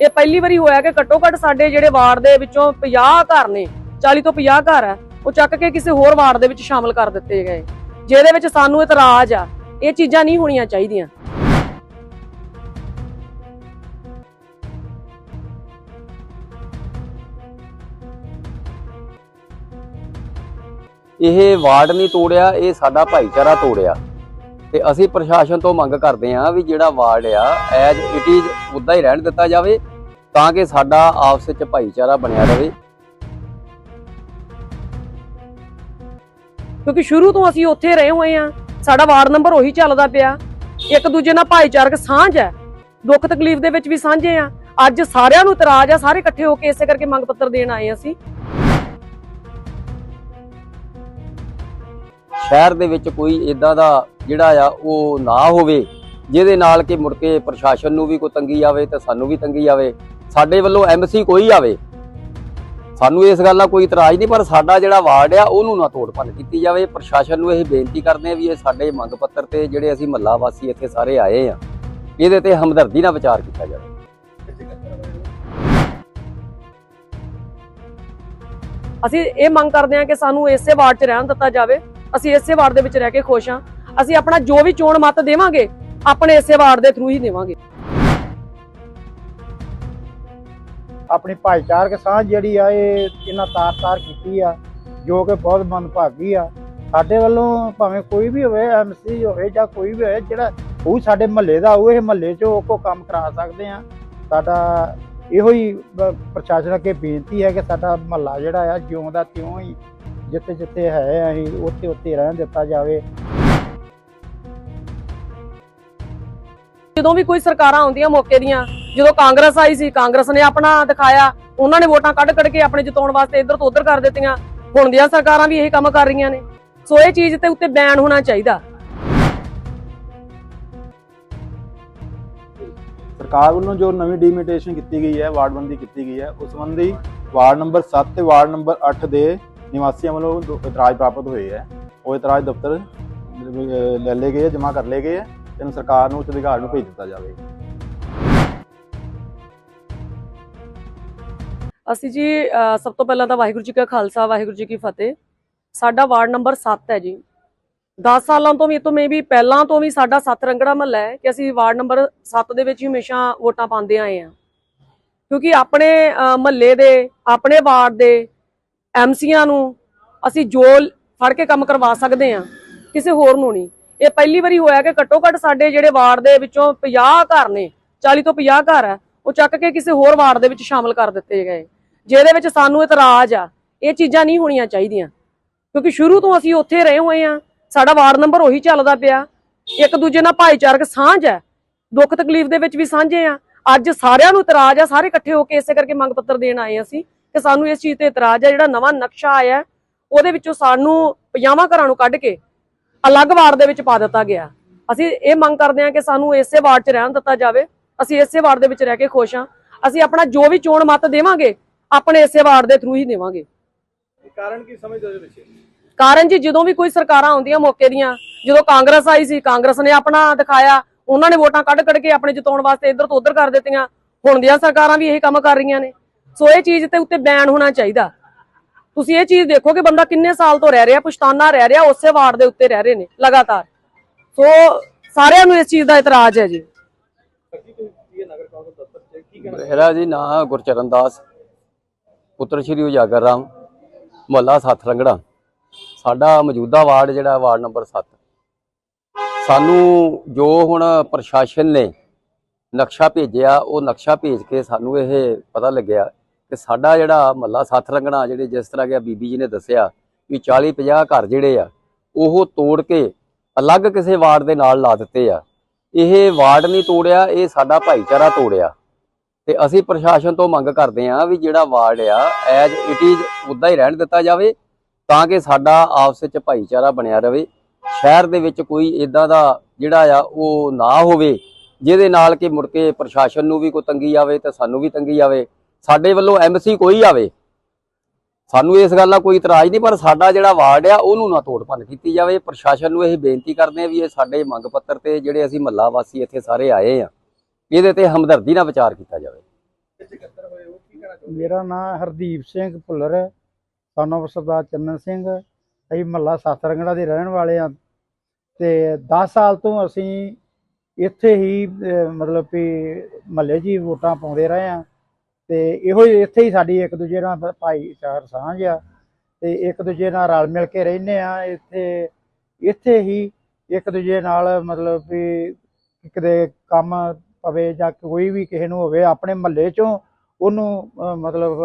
ਇਹ ਪਹਿਲੀ ਵਾਰੀ ਹੋਇਆ ਕਿ ਘੱਟੋ ਘੱਟ ਸਾਡੇ ਜਿਹੜੇ ਵਾਰਡ ਦੇ ਵਿੱਚੋਂ 50 ਘਰ ਨੇ 40 ਤੋਂ 50 ਘਰ ਆ, ਉਹ ਚੱਕ ਕੇ ਕਿਸੇ ਹੋਰ ਵਾਰਡ ਦੇ ਵਿੱਚ ਸ਼ਾਮਲ ਕਰ ਦਿੱਤੇ ਗਏ। ਜਿਹਦੇ ਵਿੱਚ ਸਾਨੂੰ ਇਤਰਾਜ਼ ਆ, ਇਹ ਚੀਜ਼ਾਂ ਨਹੀਂ ਹੋਣੀਆਂ ਚਾਹੀਦੀਆਂ। ਇਹ ਵਾਰਡ ਨਹੀਂ ਤੋੜਿਆ, ਇਹ ਸਾਡਾ ਭਾਈਚਾਰਾ ਤੋੜਿਆ। ਤੇ ਅਸੀਂ ਪ੍ਰਸ਼ਾਸਨ ਤੋਂ ਮੰਗ ਕਰਦੇ ਹਾਂ ਵੀ ਜਿਹੜਾ ਵਾਰਡ ਆ ਐਜ ਇਟ ਇਜ਼ ਉਦਾਂ ਹੀ ਰਹਿਣ ਦਿੱਤਾ ਜਾਵੇ ਤਾਂ ਕਿ ਸਾਡਾ ਆਪਸ ਵਿੱਚ ਭਾਈਚਾਰਾ ਬਣਿਆ ਰਹੇ। ਕਿਉਂਕਿ ਸ਼ੁਰੂ ਤੋਂ ਅਸੀਂ ਉੱਥੇ ਰਹੇ ਹੋਏ ਆ ਸਾਡਾ ਵਾਰਡ ਨੰਬਰ ਉਹੀ ਚੱਲਦਾ ਪਿਆ। ਇੱਕ ਦੂਜੇ ਨਾਲ ਭਾਈਚਾਰਕ ਸਾਂਝ ਹੈ। ਦੁੱਖ ਤਕਲੀਫ ਦੇ ਵਿੱਚ ਵੀ ਸਾਂਝੇ ਆ ਅੱਜ ਸਾਰਿਆਂ ਨੂੰ ਇਤਰਾਜ਼ ਆ, ਸਾਰੇ ਇਕੱਠੇ ਹੋ ਕੇ ਇਸੇ ਕਰਕੇ ਮੰਗ ਪੱਤਰ ਦੇਣ ਆਏ ਅਸੀਂ। ਸ਼ਹਿਰ ਦੇ ਵਿੱਚ ਕੋਈ ਇਦਾਂ ਦਾ ਜਿਹੜਾ ਆ ਉਹ ਨਾ ਹੋਵੇ, ਜਿਹਦੇ ਨਾਲ ਕਿ ਮੁੜ ਕੇ ਪ੍ਰਸ਼ਾਸਨ ਨੂੰ ਵੀ ਕੋਈ ਤੰਗੀ ਆਵੇ ਤੇ ਸਾਨੂੰ ਵੀ ਤੰਗੀ ਆਵੇ, ਸਾਡੇ ਵੱਲੋਂ ਐਮਸੀ ਕੋਈ ਆਵੇ। ਸਾਨੂੰ ਇਸ ਗੱਲ ਦਾ ਕੋਈ ਇਤਰਾਜ਼ ਨਹੀਂ, ਪਰ ਸਾਡਾ ਜਿਹੜਾ ਵਾਰਡ ਆ, ਉਹਨੂੰ ਨਾ ਤੋੜ ਭੰਨ ਕੀਤੀ ਜਾਵੇ। ਪ੍ਰਸ਼ਾਸਨ ਨੂੰ ਇਹ ਬੇਨਤੀ ਕਰਦੇ ਆ ਵੀ ਇਹ ਸਾਡੇ ਮੰਗ ਪੱਤਰ ਤੇ ਜਿਹੜੇ ਅਸੀਂ ਮਹੱਲਾ ਵਾਸੀ ਇੱਥੇ ਸਾਰੇ ਆਏ ਆ, ਇਹਦੇ ਤੇ ਹਮਦਰਦੀ ਨਾਲ ਵਿਚਾਰ ਕੀਤਾ ਜਾਵੇ। ਅਸੀਂ ਇਹ ਮੰਗ ਕਰਦੇ ਹਾਂ ਕਿ ਸਾਨੂੰ ਇਸੇ ਵਾਰਡ 'ਚ ਰਹਿਣ ਦਿੱਤਾ ਜਾਵੇ। ਅਸੀਂ ਇਸੇ ਵਾਰਡ ਦੇ ਵਿੱਚ ਰਹਿ ਕੇ ਖੁਸ਼ ਹਾਂ। ਅਸੀਂ ਆਪਣਾ ਜੋ ਵੀ ਚੋਣ ਮਤ ਦੇਵਾਂਗੇ, ਆਪਣੇ ਇਸੇ ਵਾਰਡ ਦੇ ਥਰੂ ਹੀ ਦੇਵਾਂਗੇ। ਆਪਣੀ ਭਾਈਚਾਰਕ ਸਾਂਝ ਜਿਹੜੀ ਆ, ਇਹ ਇਹਨਾਂ ਤਾਰ-ਤਾਰ ਕੀਤੀ ਆ, ਜੋ ਕਿ ਬਹੁਤ ਮੰਦਭਾਗੀ ਆ। ਸਾਡੇ ਵੱਲੋਂ ਭਾਵੇਂ ਕੋਈ ਵੀ ਹੋਵੇ, ਐਮਸੀ ਹੋਵੇ ਜਾਂ ਕੋਈ ਵੀ ਹੋਵੇ, ਜਿਹੜਾ ਉਹ ਸਾਡੇ ਮਹੱਲੇ ਦਾ, ਉਹ ਇਹ ਮਹੱਲੇ 'ਚ ਉਹ ਕੋ ਕੰਮ ਕਰਾ ਸਕਦੇ ਆ। ਸਾਡਾ ਇਹੋ ਹੀ ਪ੍ਰਸ਼ਾਸਨ ਅੱਗੇ ਬੇਨਤੀ ਹੈ ਕਿ ਸਾਡਾ ਮਹੱਲਾ ਜਿਹੜਾ ਆ ਜਿਉਂ ਦਾ ਤਿਉਂ ਹੀ ਜਿੱਥੇ ਜਿੱਥੇ ਹੈ ਅਸੀਂ ਉੱਥੇ ਉੱਥੇ ਰਹਿਣ ਦਿੱਤਾ ਜਾਵੇ। ਜਦੋਂ ਵੀ ਕੋਈ ਸਰਕਾਰਾਂ ਆਉਂਦੀਆਂ ਮੌਕੇ ਦੀਆਂ ਜਦੋਂ ਕਾਂਗਰਸ ਆਈ ਸੀ ਕਾਂਗਰਸ ਨੇ ਆਪਣਾ ਦਿਖਾਇਆ ਉਹਨਾਂ ਨੇ ਵੋਟਾਂ ਕੱਢ ਕੱਢ ਕੇ ਆਪਣੇ ਜਿਤਾਉਣ ਵਾਸਤੇ ਇੱਧਰ ਤੋਂ ਉੱਧਰ ਕਰ ਦਿੱਤੀਆਂ। ਹੁਣ ਦੀਆਂ ਸਰਕਾਰਾਂ ਵੀ ਇਹੀ ਕੰਮ ਕਰ ਰਹੀਆਂ ਨੇ। ਸੋ ਇਹ ਚੀਜ਼ ਤੇ ਉੱਤੇ ਬੈਨ ਹੋਣਾ ਚਾਹੀਦਾ। ਸਰਕਾਰ ਵੱਲੋਂ ਜੋ ਨਵੀਂ ਡਿਮਿਟੇਸ਼ਨ ਕੀਤੀ ਗਈ ਹੈ ਵਾਰਡਬੰਦੀ ਕੀਤੀ ਗਈ ਹੈ ਉਸ ਸੰਬੰਧੀ ਵਾਰਡ ਨੰਬਰ 7 ਤੇ ਵਾਰਡ ਨੰਬਰ 8 ਦੇ ਨਿਵਾਸੀਆਂ ਵੱਲੋਂ ਦੋ ਇਤਰਾਜ਼ ਪ੍ਰਾਪਤ ਹੋਏ ਹੈ। ਉਹ ਇਤਰਾਜ਼ ਦਫ਼ਤਰ ਅਹ, ਲੈ ਲਏ ਗਏ ਜਮ੍ਹਾਂ ਕਰ ਲਏ ਗਏ ਹੈ। ਇਹਨੂੰ ਸਰਕਾਰ ਨੂੰ ਉੱਚ ਅਧਿਕਾਰ ਨੂੰ ਭੇਜ ਦਿੱਤਾ ਜਾਵੇ। ਅਸੀਂ ਜੀ ਅਹ ਸਭ ਤੋਂ ਪਹਿਲਾਂ ਤਾਂ ਵਾਹਿਗੁਰੂ ਜੀ ਕਾ ਖਾਲਸਾ ਵਾਹਿਗੁਰੂ ਜੀ ਕੀ ਫਤਿਹ। ਸਾਡਾ ਵਾਰਡ ਨੰਬਰ 7 ਹੈ ਜੀ। 10 ਸਾਲਾਂ ਤੋਂ ਵੀ ਇਹ ਤੋਂ ਮੇ ਵੀ ਪਹਿਲਾਂ ਤੋਂ ਵੀ ਸਾਡਾ ਸੱਤ ਰੰਗੜਾ ਮਹੱਲਾ ਹੈ ਕਿ ਅਸੀਂ ਵਾਰਡ ਨੰਬਰ 7 ਦੇ ਵਿੱਚ ਹੀ ਹਮੇਸ਼ਾ ਵੋਟਾਂ ਪਾਉਂਦੇ ਆਏ ਹਾਂ। ਕਿਉਂਕਿ ਆਪਣੇ ਮਹੱਲੇ ਦੇ ਆਪਣੇ ਵਾਰਡ ਦੇ ਐਮਸੀਆਂ ਨੂੰ ਅਸੀਂ ਜੋ ਫੜ ਕੇ ਕੰਮ ਕਰਵਾ ਸਕਦੇ ਆ ਕਿਸੇ ਹੋਰ ਨੂੰ ਨਹੀਂ। ਇਹ ਪਹਿਲੀ ਵਾਰੀ ਹੋਇਆ ਕਿ ਘੱਟੋ ਘੱਟ ਸਾਡੇ ਜਿਹੜੇ ਵਾਰਡ ਦੇ ਵਿੱਚੋਂ 50 ਘਰ ਨੇ 40 ਤੋਂ 50 ਘਰ ਆ ਉਹ ਚੱਕ ਕੇ ਕਿਸੇ ਹੋਰ ਵਾਰਡ ਦੇ ਵਿੱਚ ਸ਼ਾਮਲ ਕਰ ਦਿੱਤੇ ਗਏ। ਜਿਹਦੇ ਵਿੱਚ ਸਾਨੂੰ ਇਤਰਾਜ਼ ਆ, ਇਹ ਚੀਜ਼ਾਂ ਨਹੀਂ ਹੋਣੀਆਂ ਚਾਹੀਦੀਆਂ। ਕਿਉਂਕਿ ਸ਼ੁਰੂ ਤੋਂ ਅਸੀਂ ਉੱਥੇ ਰਹੇ ਹੋਏ ਆ ਸਾਡਾ ਵਾਰਡ ਨੰਬਰ ਉਹੀ ਚੱਲਦਾ ਪਿਆ। ਇੱਕ ਦੂਜੇ ਨਾਲ ਭਾਈਚਾਰਕ ਸਾਂਝ ਹੈ, ਦੁੱਖ ਤਕਲੀਫ ਦੇ ਵਿੱਚ ਵੀ ਸਾਂਝੇ ਆ ਅੱਜ ਸਾਰਿਆਂ ਨੂੰ ਇਤਰਾਜ਼ ਆ, ਸਾਰੇ ਇਕੱਠੇ ਹੋ ਕੇ ਇਸੇ ਕਰਕੇ ਮੰਗ ਪੱਤਰ ਦੇਣ ਆਏ ਅਸੀਂ। ਕਿ ਸਾਨੂੰ ਇਸ ਚੀਜ਼ ਤੇ ਇਤਰਾਜ਼ ਆ ਜਿਹੜਾ ਨਵਾਂ ਨਕਸ਼ਾ ਆਇਆ ਉਹਦੇ ਵਿੱਚੋਂ ਸਾਨੂੰ 50 ਘਰਾਂ ਨੂੰ ਕੱਢ ਕੇ ਅਲੱਗ ਵਾਰਡ ਦੇ ਵਿੱਚ ਪਾ ਦਿੱਤਾ ਗਿਆ। ਅਸੀਂ ਇਹ ਮੰਗ ਕਰਦੇ ਹਾਂ ਕਿ ਸਾਨੂੰ ਇਸੇ ਵਾਰਡ 'ਚ ਰਹਿਣ ਦਿੱਤਾ ਜਾਵੇ। ਅਸੀਂ ਇਸੇ ਵਾਰਡ ਦੇ ਵਿੱਚ ਰਹਿ ਕੇ ਖੁਸ਼ ਹਾਂ। ਅਸੀਂ ਆਪਣਾ ਜੋ ਵੀ ਚੋਣ ਮਤ ਦੇਵਾਂਗੇ ਆਪਣੇ ਇਸੇ ਵਾਰਡ ਦੇ ਥਰੂ ਹੀ ਦੇਵਾਂਗੇ। ਕਾਰਨ ਕੀ ਸਮਝਦੇ ਹੋ ਪਿੱਛੇ? ਕਾਰਨ ਜੀ ਜਦੋਂ ਵੀ ਕੋਈ ਸਰਕਾਰਾਂ ਆਉਂਦੀਆਂ ਮੌਕੇ ਦੀਆਂ ਜਦੋਂ ਕਾਂਗਰਸ ਆਈ ਸੀ ਕਾਂਗਰਸ ਨੇ ਆਪਣਾ ਦਿਖਾਇਆ ਉਹਨਾਂ ਨੇ ਵੋਟਾਂ ਕੱਢ ਕੱਢ ਕੇ ਆਪਣੇ ਜਿਤਾਉਣ ਵਾਸਤੇ ਇੱਧਰ ਤੋਂ ਉੱਧਰ ਕਰ ਦਿੱਤੀਆਂ। ਹੁਣ ਦੀਆਂ ਸਰਕਾਰਾਂ ਵੀ ਇਹੀ ਕੰਮ ਕਰ ਰਹੀਆਂ ਨੇ। ਸੋ ਇਹ ਚੀਜ਼ ਤੇ ਉੱਤੇ ਬੈਨ ਹੋਣਾ ਚਾਹੀਦਾ। ਤੁਸੀਂ ਇਹ ਚੀਜ਼ ਦੇਖੋ ਕਿ ਬੰਦਾ ਕਿੰਨੇ ਸਾਲ ਤੋਂ ਰਹਿ ਰਿਹਾ ਪੁਸ਼ਤਾਨਾ ਰਹਿ ਰਿਹਾ, ਉਸੇ ਵਾਰਡ ਦੇ ਉੱਤੇ ਰਹਿ ਰਹੇ ਨੇ, ਲਗਾਤਾਰ। ਸੋ ਸਾਰਿਆਂ ਨੂੰ ਇਸ ਚੀਜ਼ ਦਾ ਇਤਰਾਜ਼ ਹੈ ਜੀ। ਮੇਰਾ ਜੀ, ਨਾਂ ਗੁਰਚਰਨ ਦਾਸ। ਪੁੱਤਰ ਸ਼੍ਰੀ ਉਜਾਗਰ ਰਾਮ, ਮੁਹੱਲਾ ਸੱਤ ਰੰਗੜਾ। ਸਾਡਾ ਮੌਜੂਦਾ ਵਾਰਡ ਜਿਹੜਾ ਵਾਰਡ ਨੰਬਰ 7 ਸਾਨੂੰ ਜੋ ਹੁਣ ਪ੍ਰਸ਼ਾਸਨ ਨੇ ਨਕਸ਼ਾ ਭੇਜਿਆ, ਉਹ ਨਕਸ਼ਾ ਭੇਜ ਕੇ ਸਾਨੂੰ ਇਹ ਪਤਾ ਲੱਗਿਆ ਕਿ ਸਾਡਾ ਜਿਹੜਾ ਮਹੱਲਾ ਸੱਤ ਰੰਗਣਾ ਜਿਹੜੇ ਜਿਸ ਤਰ੍ਹਾਂ ਕਿ ਬੀਬੀ ਜੀ ਨੇ ਦੱਸਿਆ ਵੀ 40 50 ਘਰ ਜਿਹੜੇ ਆ, ਉਹ ਤੋੜ ਕੇ ਅਲੱਗ ਕਿਸੇ ਵਾਰਡ ਦੇ ਨਾਲ ਲਾ ਦਿੱਤੇ ਆ। ਇਹ ਵਾਰਡ ਨਹੀਂ ਤੋੜਿਆ, ਇਹ ਸਾਡਾ ਭਾਈਚਾਰਾ ਤੋੜਿਆ। ਤੇ ਅਸੀਂ ਪ੍ਰਸ਼ਾਸਨ ਤੋਂ ਮੰਗ ਕਰਦੇ ਹਾਂ ਵੀ ਜਿਹੜਾ ਵਾਰਡ ਆ ਐਜ ਇਟ ਇਜ਼ ਉਦਾਂ ਹੀ ਰਹਿਣ ਦਿੱਤਾ ਜਾਵੇ ਤਾਂ ਕਿ ਸਾਡਾ ਆਪਸ ਵਿੱਚ ਭਾਈਚਾਰਾ ਬਣਿਆ ਰਵੇ ਸ਼ਹਿਰ ਦੇ ਵਿੱਚ ਕੋਈ ਇਦਾਂ ਦਾ ਜਿਹੜਾ ਆ, ਉਹ ਨਾ ਹੋਵੇ, ਜਿਹਦੇ ਨਾਲ ਕਿ ਮੁੜ ਕੇ ਪ੍ਰਸ਼ਾਸਨ ਨੂੰ ਵੀ ਕੋਈ ਤੰਗੀ ਆਵੇ ਤੇ ਸਾਨੂੰ ਵੀ ਤੰਗੀ ਆਵੇ। ਸਾਡੇ ਵੱਲੋਂ ਐਮਸੀ ਕੋਈ ਆਵੇ। ਸਾਨੂੰ ਇਸ ਗੱਲ ਨਾਲ ਕੋਈ ਇਤਰਾਜ਼ ਨਹੀਂ, ਪਰ ਸਾਡਾ ਜਿਹੜਾ ਵਾਰਡ ਆ, ਉਹਨੂੰ ਨਾ ਤੋੜ ਭੰਨ ਕੀਤੀ ਜਾਵੇ। ਪ੍ਰਸ਼ਾਸਨ ਨੂੰ ਇਹ ਬੇਨਤੀ ਕਰਦੇ ਆ ਵੀ ਇਹ ਸਾਡੇ ਮੰਗ ਪੱਤਰ ਤੇ ਜਿਹੜੇ ਅਸੀਂ ਮਹੱਲਾ ਵਾਸੀ ਇੱਥੇ ਸਾਰੇ ਆਏ ਆ, ਇਹਦੇ ਤੇ ਹਮਦਰਦੀ ਨਾਲ ਵਿਚਾਰ ਕੀਤਾ ਜਾਵੇ। ਮੇਰਾ ਨਾਮ ਹਰਦੀਪ ਸਿੰਘ ਭੁੱਲਰ ਸਾਨੂੰ ਸਰਦਾਰ ਚੰਨਨ ਸਿੰਘ। ਅਸੀਂ ਮਹੱਲਾ ਸੱਤ ਰੰਗੜਾ ਦੇ ਰਹਿਣ ਵਾਲੇ ਆ ਤੇ 10 ਸਾਲ ਤੋਂ ਅਸੀਂ ਇੱਥੇ ਹੀ ਮਤਲਬ ਕਿ ਮਹੱਲੇ 'ਚ ਹੀ ਵੋਟਾਂ ਪਾਉਂਦੇ ਰਹੇ ਆ ਤੇ ਇਹੋ ਹੀ ਇੱਥੇ ਹੀ ਸਾਡੀ ਇੱਕ ਦੂਜੇ ਨਾਲ ਭਾਈਚਾਰ ਸਾਂਝ ਆ। ਤੇ ਇੱਕ ਦੂਜੇ ਨਾਲ ਰਲ ਮਿਲ ਕੇ ਰਹਿੰਦੇ ਆ। ਇੱਥੇ ਇੱਥੇ ਹੀ ਇੱਕ ਦੂਜੇ ਨਾਲ ਮਤਲਬ ਵੀ ਕਿਤੇ ਕੰਮ ਪਵੇ ਜਾਂ ਕੋਈ ਵੀ ਕਿਸੇ ਨੂੰ ਹੋਵੇ, ਆਪਣੇ ਮਹੱਲੇ 'ਚੋਂ ਉਹਨੂੰ ਮਤਲਬ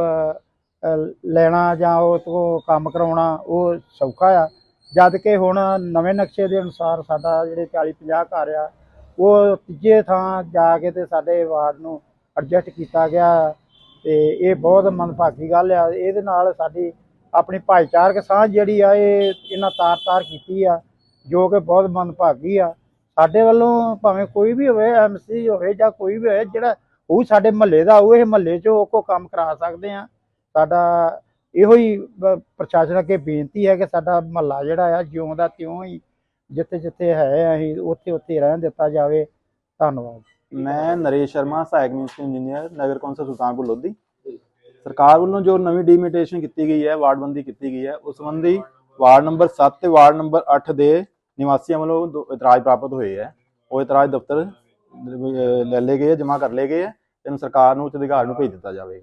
ਲੈਣਾ ਜਾਂ ਉਹ ਤੋਂ ਕੰਮ ਕਰਾਉਣਾ ਉਹ ਸੌਖਾ ਆ। ਜਦ ਕਿ ਹੁਣ ਨਵੇਂ ਨਕਸ਼ੇ ਦੇ ਅਨੁਸਾਰ ਸਾਡਾ ਜਿਹੜੇ 40 50 ਘਰ ਆ, ਉਹ ਤੀਜੇ ਥਾਂ ਜਾ ਕੇ ਤੇ ਸਾਡੇ ਵਾਰਡ ਨੂੰ ਐਡਜਸਟ ਕੀਤਾ ਗਿਆ। ਤੇ ਇਹ ਬਹੁਤ ਮੰਦਭਾਗੀ ਗੱਲ ਆ। ਇਹਦੇ ਨਾਲ ਸਾਡੀ ਆਪਣੀ ਭਾਈਚਾਰਕ ਸਾਂਝ ਜਿਹੜੀ ਆ, ਇਹ ਇਹਨਾਂ ਤਾਰ-ਤਾਰ ਕੀਤੀ ਆ, ਜੋ ਕਿ ਬਹੁਤ ਮੰਦਭਾਗੀ ਆ। ਸਾਡੇ ਵੱਲੋਂ ਭਾਵੇਂ ਕੋਈ ਵੀ ਹੋਵੇ, ਐਮਸੀ ਹੋਵੇ ਜਾਂ ਕੋਈ ਵੀ ਹੋਵੇ, ਜਿਹੜਾ ਉਹ ਸਾਡੇ ਮਹੱਲੇ ਦਾ, ਉਹ ਇਹ ਮਹੱਲੇ 'ਚ ਉਹ ਕੋ ਕੰਮ ਕਰਾ ਸਕਦੇ ਆ। ਸਾਡਾ ਇਹੋ ਹੀ ਪ੍ਰਸ਼ਾਸਨ ਅੱਗੇ ਬੇਨਤੀ ਹੈ ਕਿ ਸਾਡਾ ਮਹੱਲਾ ਜਿਹੜਾ ਆ ਜਿਉਂ ਦਾ ਤਿਉਂ ਹੀ ਜਿੱਥੇ ਜਿੱਥੇ ਹੈ, ਅਸੀਂ ਉੱਥੇ ਉੱਥੇ ਰਹਿਣ ਦਿੱਤਾ ਜਾਵੇ। ਧੰਨਵਾਦ। ਮੈਂ ਨਰੇਸ਼ ਸ਼ਰਮਾ ਸਹਾਇਕ ਮਿਊਨਿਸਪਲ ਇੰਜੀਨੀਅਰ ਨਗਰ ਕੌਂਸਲ ਸੁਲਤਾਨਪੁਰ ਲੋਧੀ। ਸਰਕਾਰ ਵੱਲੋਂ ਜੋ ਨਵੀਂ ਡਿਮੀਟੇਸ਼ਨ ਕੀਤੀ ਗਈ ਹੈ ਵਾਰਡਬੰਦੀ ਕੀਤੀ ਗਈ ਹੈ ਉਸ ਸੰਬੰਧੀ ਵਾਰਡ ਨੰਬਰ 7 ਤੇ ਵਾਰਡ ਨੰਬਰ 8 ਦੇ ਨਿਵਾਸੀਆਂ ਵੱਲੋਂ ਇਤਰਾਜ਼ ਪ੍ਰਾਪਤ ਹੋਏ ਹੈ। ਉਹ ਇਤਰਾਜ਼ ਦਫ਼ਤਰ ਲੈ ਲਏ ਗਏ ਜਮ੍ਹਾਂ ਕਰ ਲਏ ਗਏ ਇਹਨੂੰ ਸਰਕਾਰ ਨੂੰ ਉੱਚ ਅਧਿਕਾਰ ਨੂੰ ਭੇਜ ਦਿੱਤਾ ਜਾਵੇ